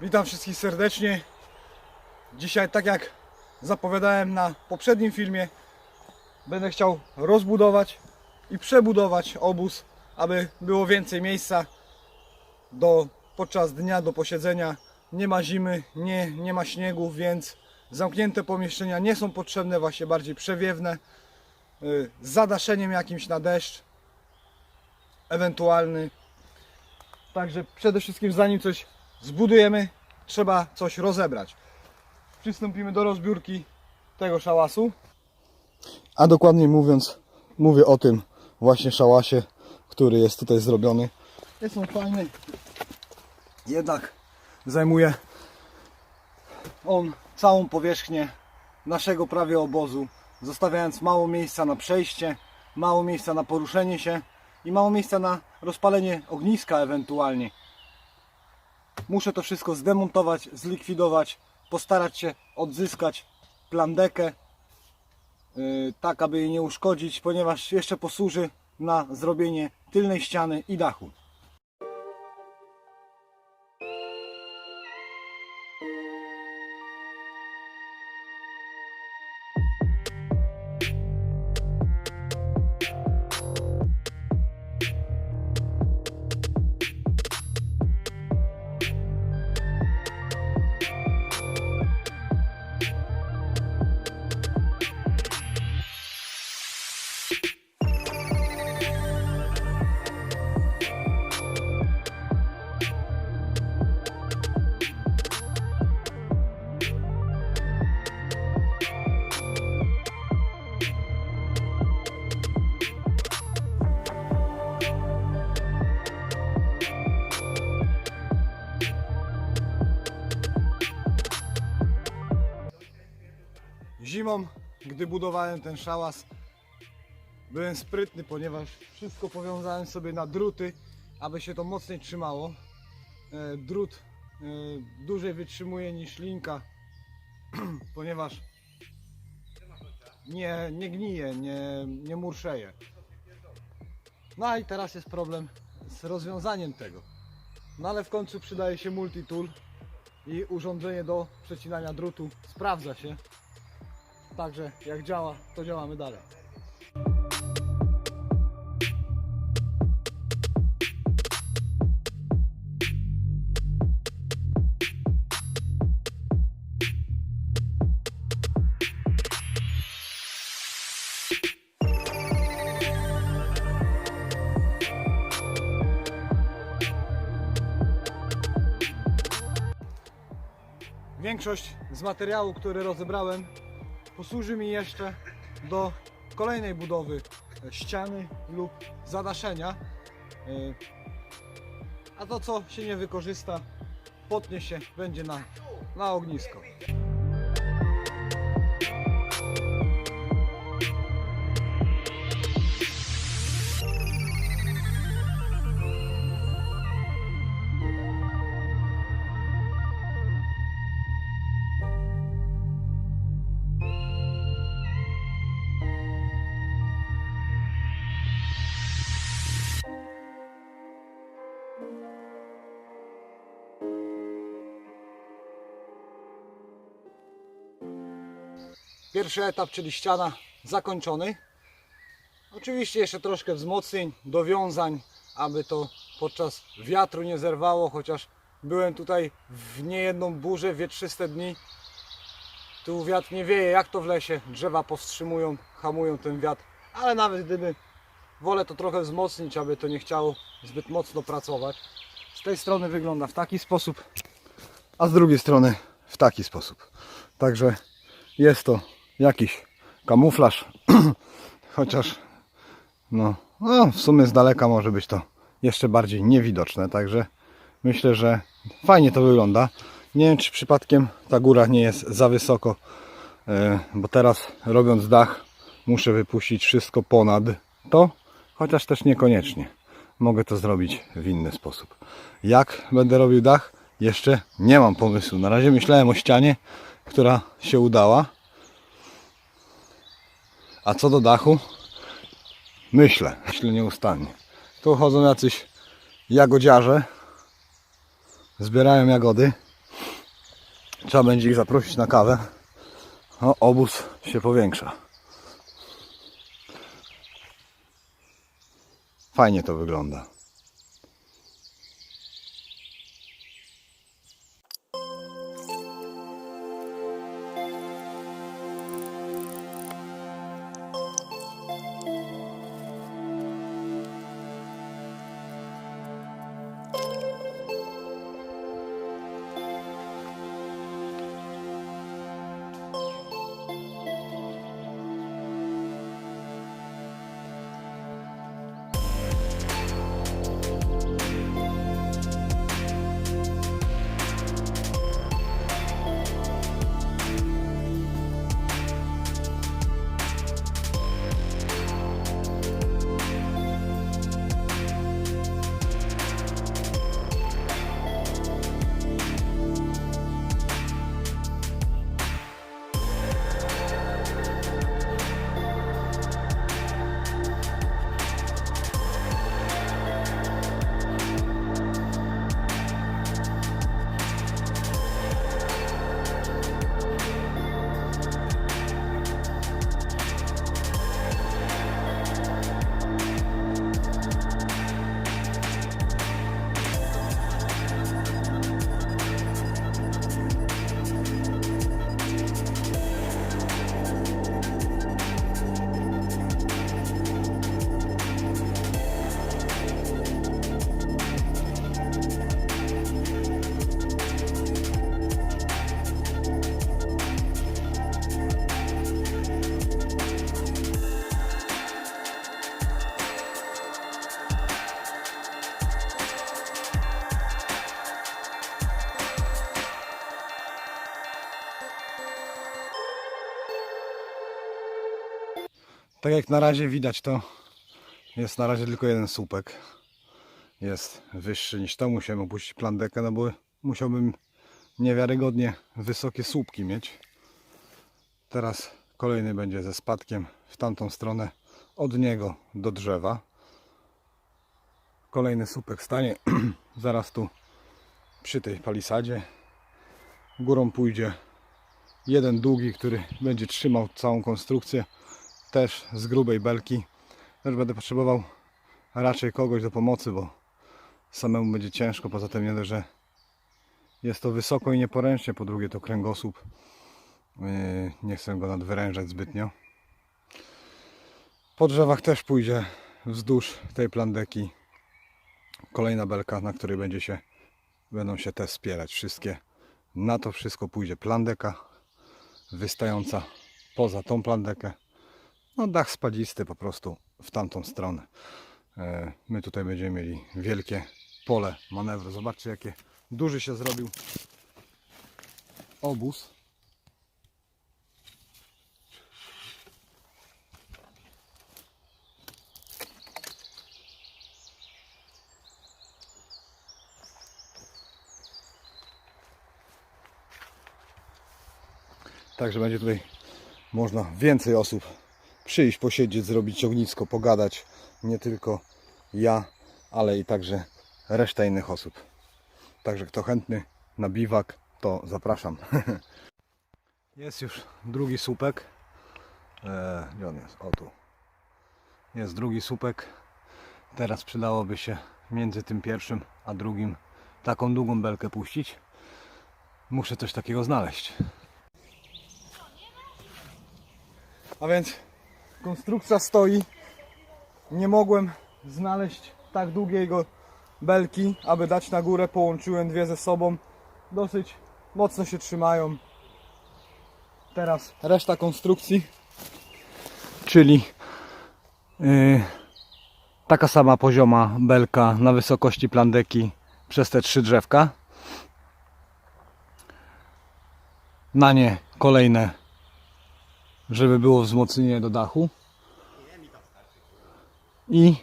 Witam wszystkich serdecznie. Dzisiaj, tak jak zapowiadałem na poprzednim filmie, będę chciał rozbudować i przebudować obóz, aby było więcej miejsca do, podczas dnia do posiedzenia. Nie ma zimy, nie, nie ma śniegu, więc zamknięte pomieszczenia nie są potrzebne, właśnie bardziej przewiewne, y, z zadaszeniem jakimś na deszcz, ewentualny. Także przede wszystkim zanim coś zbudujemy, trzeba coś rozebrać. Przystąpimy do rozbiórki tego szałasu. A dokładniej mówiąc, mówię o tym właśnie szałasie, który jest tutaj zrobiony. Jest on fajny, jednak zajmuje on całą powierzchnię naszego prawie obozu, zostawiając mało miejsca na przejście, mało miejsca na poruszenie się i mało miejsca na rozpalenie ogniska ewentualnie. Muszę to wszystko zdemontować, zlikwidować, postarać się odzyskać plandekę, yy, tak aby jej nie uszkodzić, ponieważ jeszcze posłuży na zrobienie tylnej ściany i dachu. Zimą, gdy budowałem ten szałas, byłem sprytny, ponieważ wszystko powiązałem sobie na druty, aby się to mocniej trzymało. E, Drut e, dłużej wytrzymuje niż linka, ponieważ nie, nie gnije, nie, nie murszeje. No i teraz jest problem z rozwiązaniem tego. No ale w końcu przydaje się multitool i urządzenie do przecinania drutu sprawdza się. Także jak działa, to działamy dalej. Większość z materiału, który rozebrałem, posłuży mi jeszcze do kolejnej budowy e, ściany lub zadaszenia. E, A to co się nie wykorzysta, potnie się, będzie na, na ognisko. Pierwszy etap, czyli ściana zakończony. Oczywiście jeszcze troszkę wzmocnień, dowiązań, aby to podczas wiatru nie zerwało, chociaż byłem tutaj w niejedną burzę, wietrzyste dni. Tu wiatr nie wieje, jak to w lesie. Drzewa powstrzymują, hamują ten wiatr, ale nawet gdyby wolę to trochę wzmocnić, aby to nie chciało zbyt mocno pracować. Z tej strony wygląda w taki sposób, a z drugiej strony w taki sposób. Także jest to jakiś kamuflaż, chociaż no, no w sumie z daleka może być to jeszcze bardziej niewidoczne, także myślę, że fajnie to wygląda. Nie wiem, czy przypadkiem ta góra nie jest za wysoko, e, bo teraz robiąc dach muszę wypuścić wszystko ponad to, chociaż też niekoniecznie. Mogę to zrobić w inny sposób. Jak będę robił dach? Jeszcze nie mam pomysłu. Na razie myślałem o ścianie, która się udała. A co do dachu? Myślę, myślę nieustannie. Tu chodzą jacyś jagodziarze, zbierają jagody. Trzeba będzie ich zaprosić na kawę. No, obóz się powiększa. Fajnie to wygląda. Tak jak na razie widać to jest na razie tylko jeden słupek. Jest wyższy niż to. Musiałem opuścić plandekę, no bo musiałbym niewiarygodnie wysokie słupki mieć. Teraz kolejny będzie ze spadkiem w tamtą stronę od niego do drzewa. Kolejny słupek stanie zaraz tu przy tej palisadzie. Górą pójdzie jeden długi, który będzie trzymał całą konstrukcję też z grubej belki. Też będę potrzebował raczej kogoś do pomocy, bo samemu będzie ciężko. Poza tym nie dość, że jest to wysoko i nieporęcznie, po drugie to kręgosłup. Yy, Nie chcę go nadwyrężać zbytnio. Po drzewach też pójdzie wzdłuż tej plandeki kolejna belka, na której będzie się, będą się te wspierać wszystkie. Na to wszystko pójdzie plandeka wystająca poza tą plandekę. No dach spadzisty po prostu w tamtą stronę. E, My tutaj będziemy mieli wielkie pole manewru. Zobaczcie jakie duży się zrobił obóz. Także będzie tutaj można więcej osób przyjść, posiedzieć, zrobić ognisko, pogadać. Nie tylko ja, ale i także reszta innych osób. Także kto chętny na biwak, to zapraszam. Jest już drugi słupek. Eee, gdzie on jest? O tu. Jest drugi słupek. Teraz przydałoby się między tym pierwszym a drugim taką długą belkę puścić. Muszę coś takiego znaleźć. A więc konstrukcja stoi. Nie mogłem znaleźć tak długiego belki, aby dać na górę. Połączyłem dwie ze sobą. Dosyć mocno się trzymają. Teraz reszta konstrukcji, czyli yy, taka sama pozioma belka na wysokości plandeki przez te trzy drzewka. Na nie kolejne żeby było wzmocnienie do dachu. I,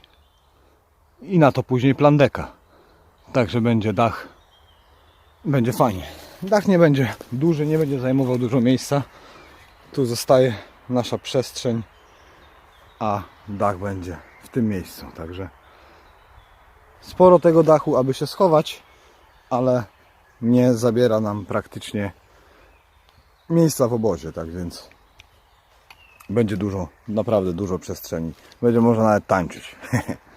I na to później plandeka. Także będzie dach. Będzie fajnie. Dach nie będzie duży, nie będzie zajmował dużo miejsca. Tu zostaje nasza przestrzeń, a dach będzie w tym miejscu. Także sporo tego dachu, aby się schować, ale nie zabiera nam praktycznie miejsca w obozie, tak więc będzie dużo, naprawdę dużo przestrzeni. Będzie można nawet tańczyć.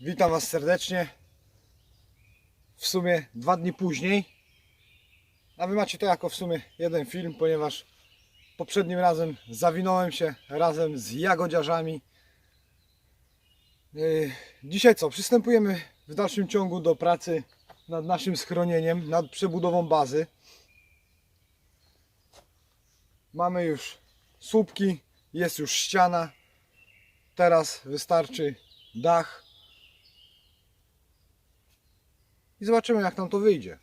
Witam Was serdecznie. W sumie dwa dni później. A Wy macie to jako w sumie jeden film, ponieważ poprzednim razem zawinąłem się razem z jagodziarzami. Yy, Dzisiaj co? Przystępujemy w dalszym ciągu do pracy nad naszym schronieniem, nad przebudową bazy. Mamy już słupki, jest już ściana. Teraz wystarczy dach. I zobaczymy jak nam to wyjdzie.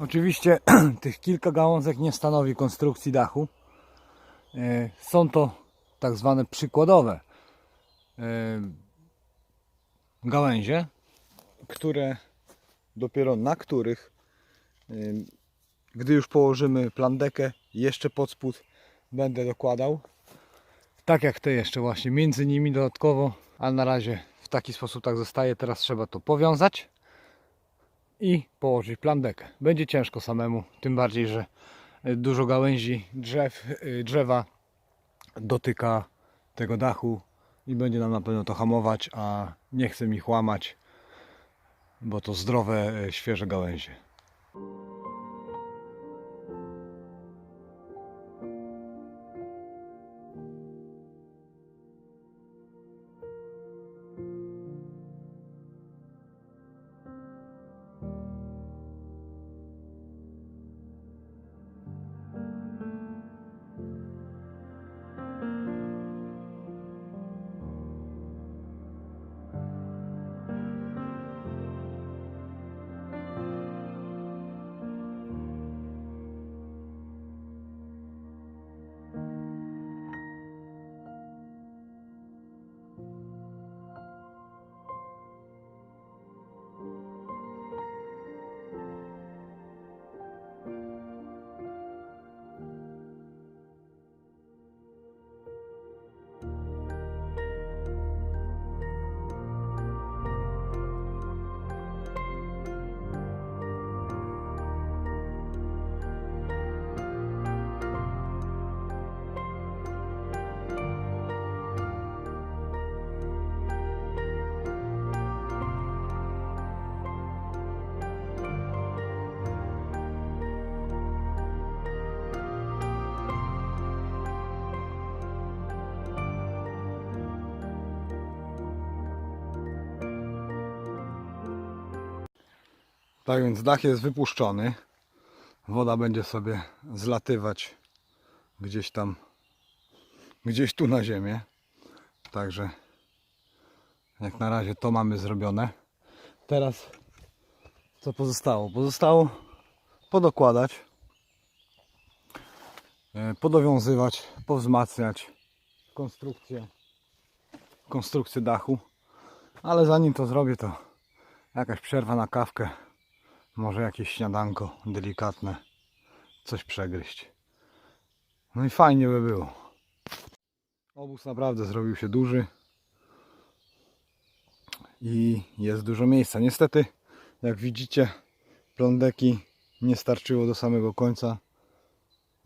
Oczywiście tych kilka gałązek nie stanowi konstrukcji dachu. E, Są to tak zwane przykładowe e, gałęzie, które dopiero na których, e, gdy już położymy plandekę, jeszcze pod spód będę dokładał. Tak jak te jeszcze właśnie między nimi dodatkowo, ale na razie w taki sposób tak zostaje. Teraz trzeba to powiązać i położyć plandekę. Będzie ciężko samemu, tym bardziej, że y, dużo gałęzi drzew, y, drzewa dotyka tego dachu i będzie nam na pewno to hamować, a nie chcę mi łamać, bo to zdrowe, y, świeże gałęzie. Tak więc dach jest wypuszczony. Woda będzie sobie zlatywać gdzieś tam, gdzieś tu na ziemię. Także jak na razie to mamy zrobione. Teraz co pozostało? Pozostało podokładać, e, podowiązywać, powzmacniać konstrukcję, konstrukcję dachu. Ale zanim to zrobię, to jakaś przerwa na kawkę. Może jakieś śniadanko delikatne. Coś przegryźć. No i fajnie by było. Obóz naprawdę zrobił się duży. I jest dużo miejsca. Niestety, jak widzicie, plądeki nie starczyło do samego końca,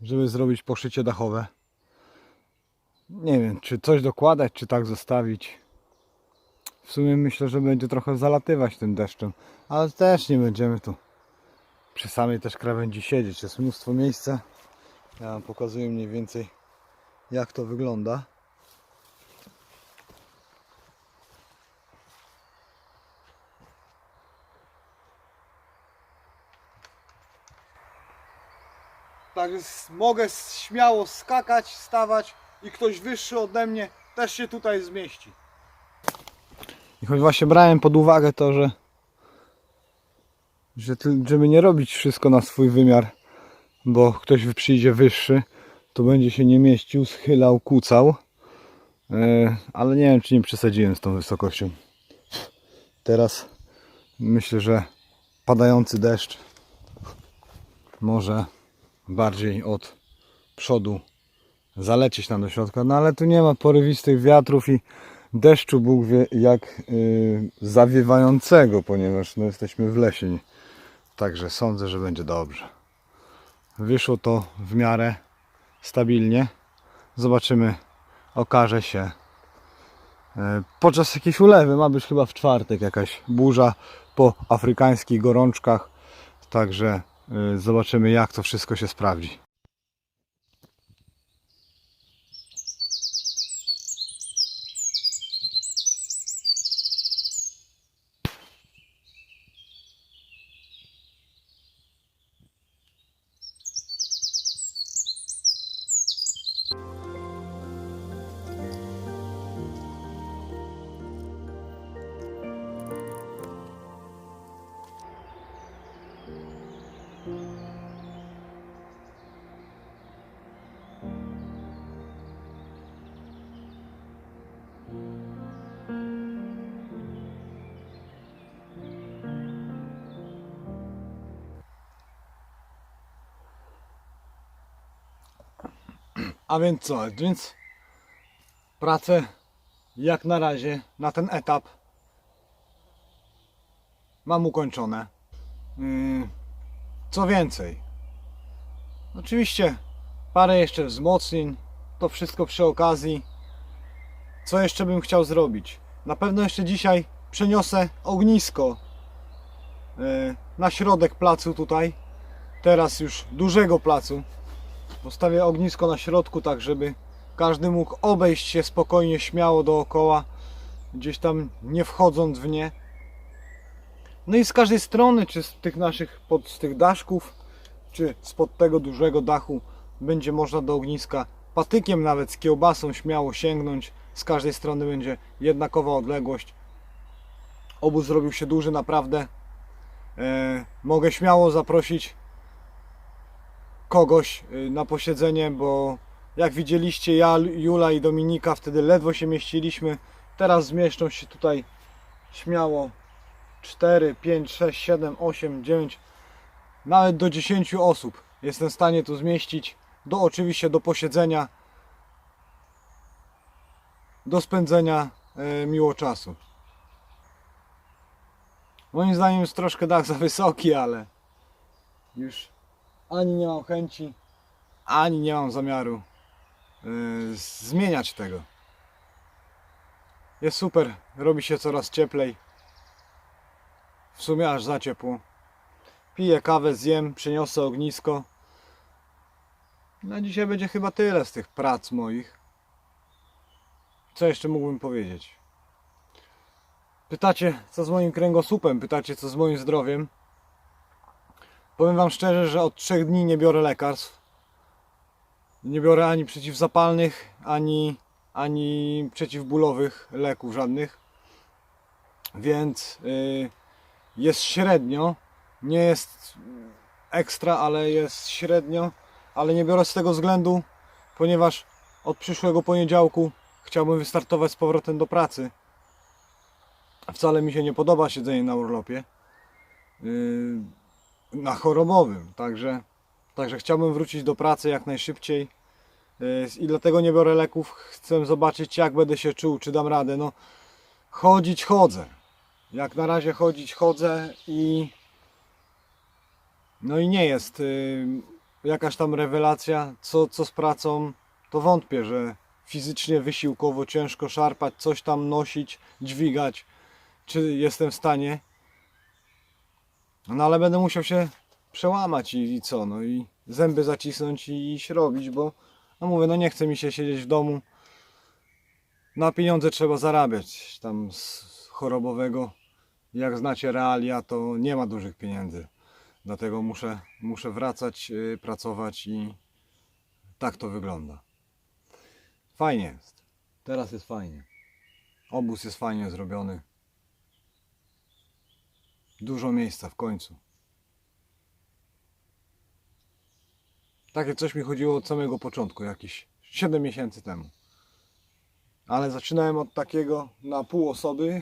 żeby zrobić poszycie dachowe. Nie wiem, czy coś dokładać, czy tak zostawić. W sumie myślę, że będzie trochę zalatywać tym deszczem, ale też nie będziemy tu przy samej też krawędzi siedzieć. Jest mnóstwo miejsca. Ja Wam pokazuję mniej więcej jak to wygląda. Także mogę śmiało skakać, stawać i ktoś wyższy ode mnie też się tutaj zmieści. I choć właśnie brałem pod uwagę to, że że żeby nie robić wszystko na swój wymiar, bo ktoś przyjdzie wyższy, to będzie się nie mieścił, schylał, kucał. E, ale nie wiem, czy nie przesadziłem z tą wysokością. Teraz myślę, że padający deszcz może bardziej od przodu zalecieć nam do środka, no ale tu nie ma porywistych wiatrów i deszczu Bóg wie jak yy, zawiewającego, ponieważ no, jesteśmy w lesie. Także sądzę, że będzie dobrze. Wyszło to w miarę stabilnie. Zobaczymy, okaże się. E, Podczas jakiejś ulewy ma być chyba w czwartek jakaś burza po afrykańskich gorączkach. Także y, zobaczymy jak to wszystko się sprawdzi. A więc co? Więc pracę jak na razie na ten etap mam ukończone. Yy, Co więcej, oczywiście parę jeszcze wzmocnień, to wszystko przy okazji. Co jeszcze bym chciał zrobić? Na pewno jeszcze dzisiaj przeniosę ognisko yy, na środek placu tutaj. Teraz już dużego placu. Postawię ognisko na środku, tak żeby każdy mógł obejść się spokojnie, śmiało dookoła, gdzieś tam nie wchodząc w nie. No i z każdej strony, czy z tych naszych, pod, z tych daszków, czy spod tego dużego dachu, będzie można do ogniska patykiem nawet z kiełbasą śmiało sięgnąć. Z każdej strony będzie jednakowa odległość. Obóz zrobił się duży naprawdę. E, mogę śmiało zaprosić kogoś y, na posiedzenie, bo jak widzieliście ja, Jula i Dominika wtedy ledwo się mieściliśmy. Teraz zmieszczą się tutaj śmiało 4, 5, 6, 7, 8, 9, nawet do 10 osób jestem w stanie tu zmieścić. Do oczywiście do posiedzenia, do spędzenia e, miło czasu. Moim zdaniem jest troszkę dach za wysoki, ale już ani nie mam chęci, ani nie mam zamiaru yy, zmieniać tego. Jest super, robi się coraz cieplej. W sumie aż za ciepło. Piję kawę, zjem, przyniosę ognisko. Na dzisiaj będzie chyba tyle z tych prac moich. Co jeszcze mógłbym powiedzieć? Pytacie, co z moim kręgosłupem? Pytacie, co z moim zdrowiem? Powiem Wam szczerze, że od trzech dni nie biorę lekarstw. Nie biorę ani przeciwzapalnych, ani, ani przeciwbólowych leków żadnych. Więc y, jest średnio. Nie jest ekstra, ale jest średnio. Ale nie biorę z tego względu, ponieważ od przyszłego poniedziałku chciałbym wystartować z powrotem do pracy. Wcale mi się nie podoba siedzenie na urlopie. Yy, na chorobowym, także, także chciałbym wrócić do pracy jak najszybciej Yy, i dlatego nie biorę leków. Chcę zobaczyć jak będę się czuł, czy dam radę. No, chodzić chodzę. Jak na razie chodzić chodzę i no i nie jest yy, jakaś tam rewelacja, co, co z pracą, to wątpię, że fizycznie, wysiłkowo ciężko szarpać, coś tam nosić, dźwigać, czy jestem w stanie. No ale będę musiał się przełamać i, i co, no i zęby zacisnąć i iść robić, bo no mówię, no nie chce mi się siedzieć w domu. Na pieniądze trzeba zarabiać. Tam z chorobowego, jak znacie realia, to nie ma dużych pieniędzy. Dlatego muszę, muszę wracać, yy, pracować i tak to wygląda. Fajnie jest. Teraz jest fajnie. Obóz jest fajnie zrobiony. Dużo miejsca w końcu. Takie coś mi chodziło od samego początku, jakieś 7 miesięcy temu. Ale zaczynałem od takiego na pół osoby.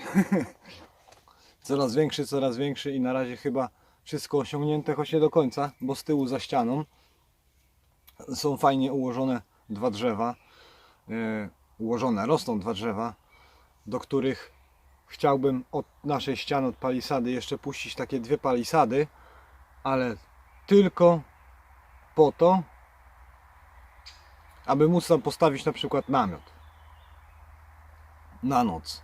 coraz większy, coraz większy i na razie chyba wszystko osiągnięte, choć nie do końca, bo z tyłu za ścianą są fajnie ułożone dwa drzewa. Yy, ułożone, rosną dwa drzewa, do których chciałbym od naszej ściany, od palisady jeszcze puścić takie dwie palisady, ale tylko po to, aby móc tam postawić na przykład namiot na noc,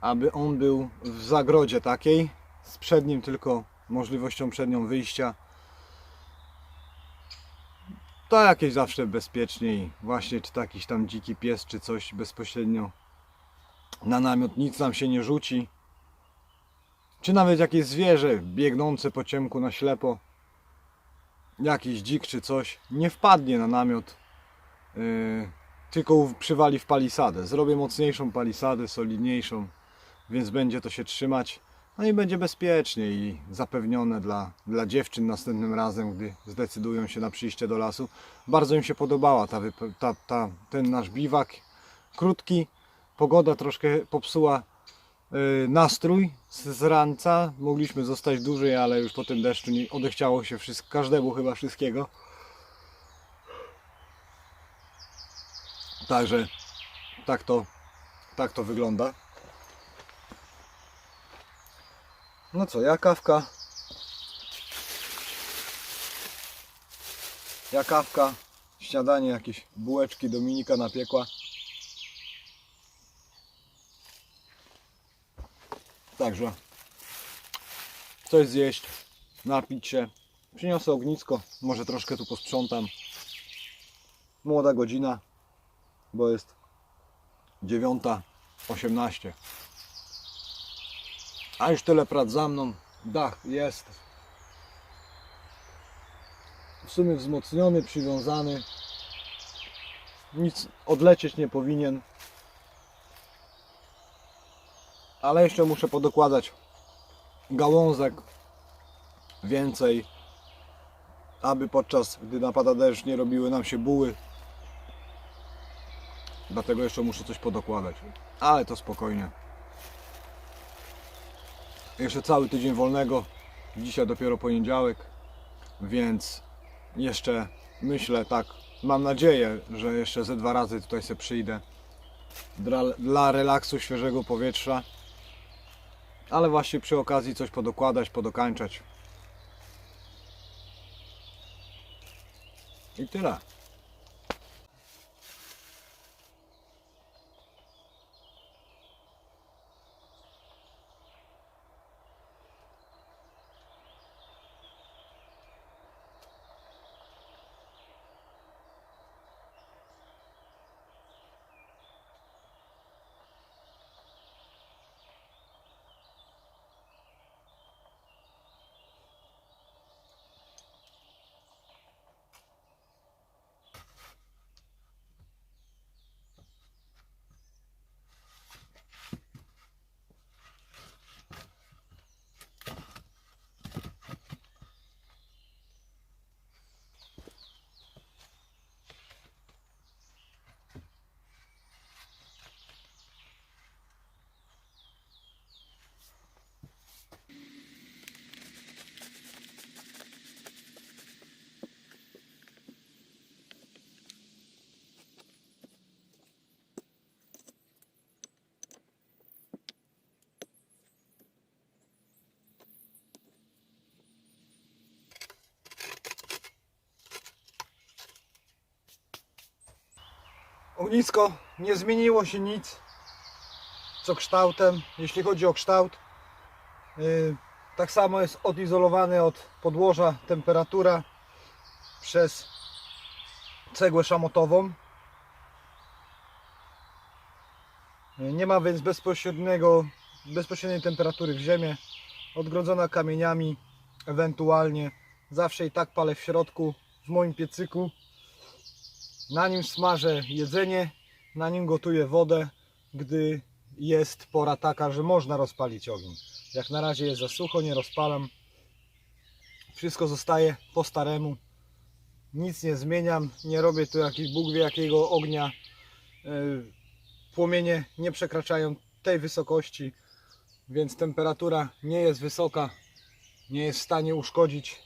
aby on był w zagrodzie takiej, z przednim tylko możliwością przednią wyjścia. To jakieś zawsze bezpieczniej, właśnie czy jakiś tam dziki pies, czy coś bezpośrednio na namiot, nic nam się nie rzuci. Czy nawet jakieś zwierzę biegnące po ciemku na ślepo, jakiś dzik czy coś, nie wpadnie na namiot, yy, tylko przywali w palisadę. Zrobię mocniejszą palisadę, solidniejszą, więc będzie to się trzymać. No i będzie bezpiecznie i zapewnione dla, dla dziewczyn następnym razem, gdy zdecydują się na przyjście do lasu. Bardzo im się podobała ta, ta, ta, ten nasz biwak. Krótki, pogoda troszkę popsuła y, nastrój z, ranca. Mogliśmy zostać dłużej, ale już po tym deszczu nie, odechciało się wszystko, każdemu chyba wszystkiego. Także tak to, tak to wygląda. No co, ja kawka. Ja kawka, śniadanie, jakieś bułeczki Dominika napiekła. Także coś zjeść, napić się. Przyniosę ognisko, może troszkę tu posprzątam. Młoda godzina, bo jest 9.18. A już tyle prac za mną. Dach jest. W sumie wzmocniony, przywiązany. Nic odlecieć nie powinien. Ale jeszcze muszę podokładać gałązek więcej, aby podczas gdy napada deszcz nie robiły nam się buły. Dlatego jeszcze muszę coś podokładać. Ale to spokojnie. Jeszcze cały tydzień wolnego. Dzisiaj dopiero poniedziałek, więc jeszcze myślę tak, mam nadzieję, że jeszcze ze dwa razy tutaj sobie przyjdę dla, dla relaksu, świeżego powietrza. Ale właśnie przy okazji coś podokładać, podokańczać. I tyle. Ognisko nie zmieniło się nic co kształtem, jeśli chodzi o kształt. Yy, tak samo jest odizolowany od podłoża temperatura przez cegłę szamotową. Yy, Nie ma więc bezpośredniego, bezpośredniej temperatury w ziemię. Odgrodzona kamieniami, ewentualnie zawsze i tak palę w środku, w moim piecyku. Na nim smażę jedzenie, na nim gotuję wodę, gdy jest pora taka, że można rozpalić ogień. Jak na razie jest za sucho, nie rozpalam. Wszystko zostaje po staremu. Nic nie zmieniam, nie robię tu jakiś Bóg wie jakiego ognia. Yy, Płomienie nie przekraczają tej wysokości, więc temperatura nie jest wysoka, nie jest w stanie uszkodzić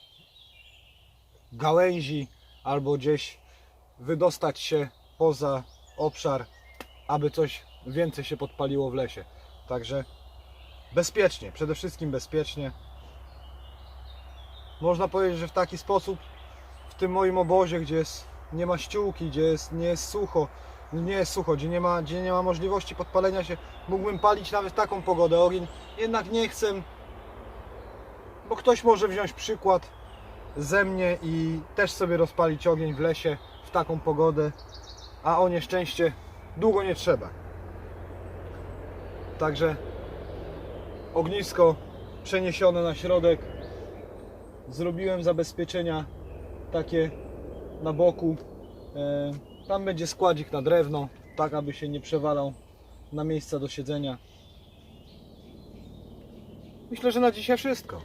gałęzi albo gdzieś wydostać się poza obszar, aby coś więcej się podpaliło w lesie. Także bezpiecznie, przede wszystkim bezpiecznie. Można powiedzieć, że w taki sposób w tym moim obozie, gdzie jest, nie ma ściółki, gdzie jest, nie jest sucho, nie jest sucho, gdzie nie, ma, gdzie nie ma możliwości podpalenia się, mógłbym palić nawet taką pogodę ogień, jednak nie chcę, bo ktoś może wziąć przykład ze mnie i też sobie rozpalić ogień w lesie w taką pogodę, a o nieszczęście długo nie trzeba. Także ognisko przeniesione na środek. Zrobiłem zabezpieczenia takie na boku. E, Tam będzie składzik na drewno, tak aby się nie przewalał na miejsca do siedzenia. Myślę, że na dzisiaj wszystko.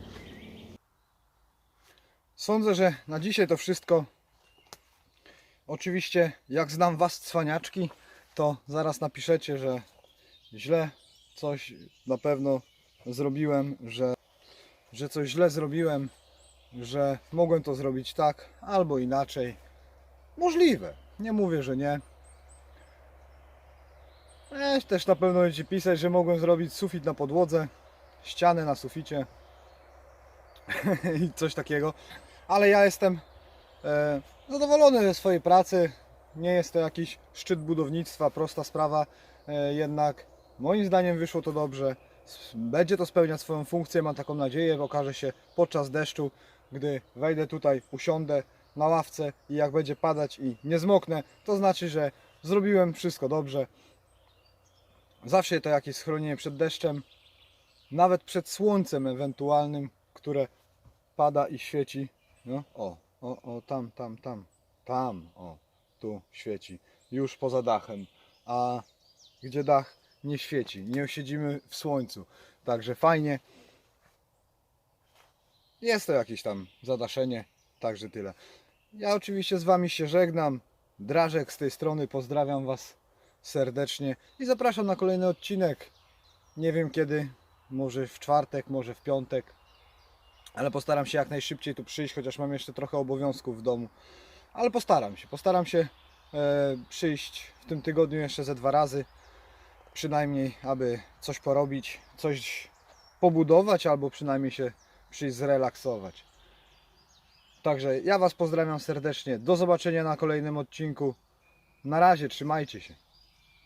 Sądzę, że na dzisiaj to wszystko. Oczywiście, jak znam Was cwaniaczki, to zaraz napiszecie, że źle coś na pewno zrobiłem, że, że coś źle zrobiłem, że mogłem to zrobić tak albo inaczej. Możliwe. Nie mówię, że nie. Też na pewno będziecie pisać, że mogłem zrobić sufit na podłodze, ściany na suficie i coś takiego. Ale ja jestem e, zadowolony ze swojej pracy. Nie jest to jakiś szczyt budownictwa, prosta sprawa. E, jednak moim zdaniem wyszło to dobrze. Będzie to spełniać swoją funkcję, mam taką nadzieję. Okaże się podczas deszczu, gdy wejdę tutaj, usiądę na ławce i jak będzie padać i nie zmoknę, to znaczy, że zrobiłem wszystko dobrze. Zawsze to jakieś schronienie przed deszczem, nawet przed słońcem ewentualnym, które pada i świeci. No, o, o, o, tam, tam, tam, tam, o, tu świeci, już poza dachem. A gdzie dach nie świeci, nie siedzimy w słońcu. Także fajnie. Jest to jakieś tam zadaszenie, także tyle. Ja oczywiście z Wami się żegnam. Drażek z tej strony, pozdrawiam Was serdecznie i zapraszam na kolejny odcinek. Nie wiem kiedy, może w czwartek, może w piątek, ale postaram się jak najszybciej tu przyjść, chociaż mam jeszcze trochę obowiązków w domu. Ale postaram się, postaram się e, przyjść w tym tygodniu jeszcze ze dwa razy, przynajmniej, aby coś porobić, coś pobudować, albo przynajmniej się przyjść zrelaksować. Także ja Was pozdrawiam serdecznie. Do zobaczenia na kolejnym odcinku. Na razie, trzymajcie się.